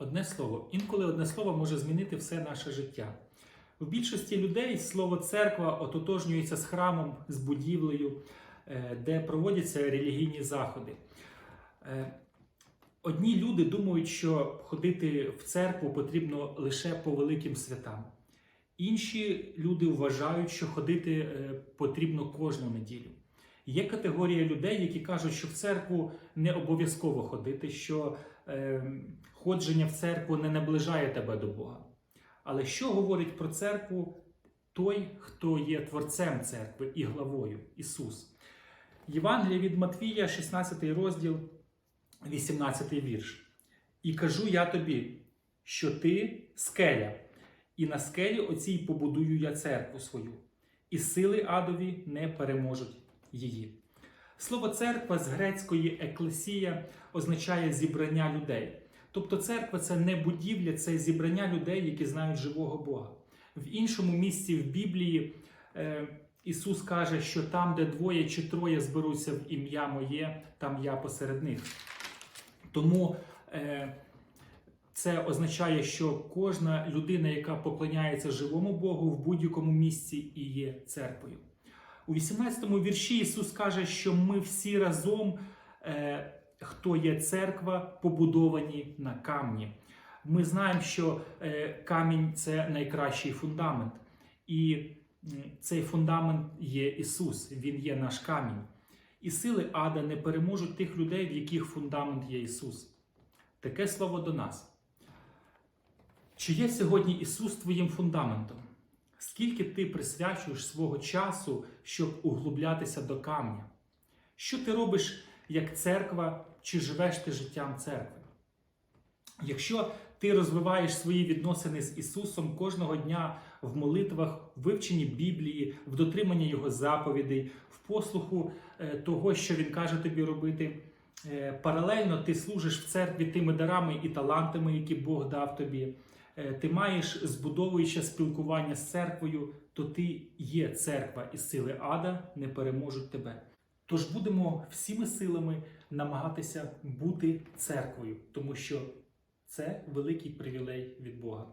Одне слово. Інколи одне слово може змінити все наше життя. В більшості людей слово церква ототожнюється з храмом, з будівлею, е, де проводяться релігійні заходи. Е, Одні люди думають, що ходити в церкву потрібно лише по великим святам. Інші люди вважають, що ходити е, потрібно кожну неділю. Є категорія людей, які кажуть, що в церкву не обов'язково ходити, що ходження в церкву не наближає тебе до Бога. Але що говорить про церкву той, хто є творцем церкви і главою Ісус? Євангелія від Матвія, 16 розділ, 18 вірш. І кажу я тобі, що ти скеля, і на скелі оцій побудую я церкву свою, і сили адові не переможуть її. Слово церква з грецької еклесія означає зібрання людей. Тобто церква це не будівля, це зібрання людей, які знають живого Бога. В іншому місці в Біблії е, Ісус каже, що там, де двоє чи троє зберуться в ім'я моє, там я посеред них. Тому е, це означає, що кожна людина, яка поклоняється живому Богу в будь-якому місці і є церквою. У 18-му вірші Ісус каже, що ми всі разом, е, хто є церква, побудовані на камні. Ми знаємо, що е, камінь це найкращий фундамент. І цей фундамент є Ісус, Він є наш камінь. І сили ада не переможуть тих людей, в яких фундамент є Ісус. Таке слово до нас. Чи є сьогодні Ісус твоїм фундаментом? Скільки ти присвячуєш свого часу, щоб углублятися до камня? Що ти робиш як церква, чи живеш ти життям церкви? Якщо ти розвиваєш свої відносини з Ісусом кожного дня в молитвах, в вивченні Біблії, в дотриманні Його заповідей, в послуху е, того, що Він каже тобі робити, е, паралельно ти служиш в церкві тими дарами і талантами, які Бог дав тобі. Е, Ти маєш збудовуюче спілкування з церквою, то ти є церква, і сили ада не переможуть тебе. Тож будемо всіми силами намагатися бути церквою, тому що це великий привілей від Бога.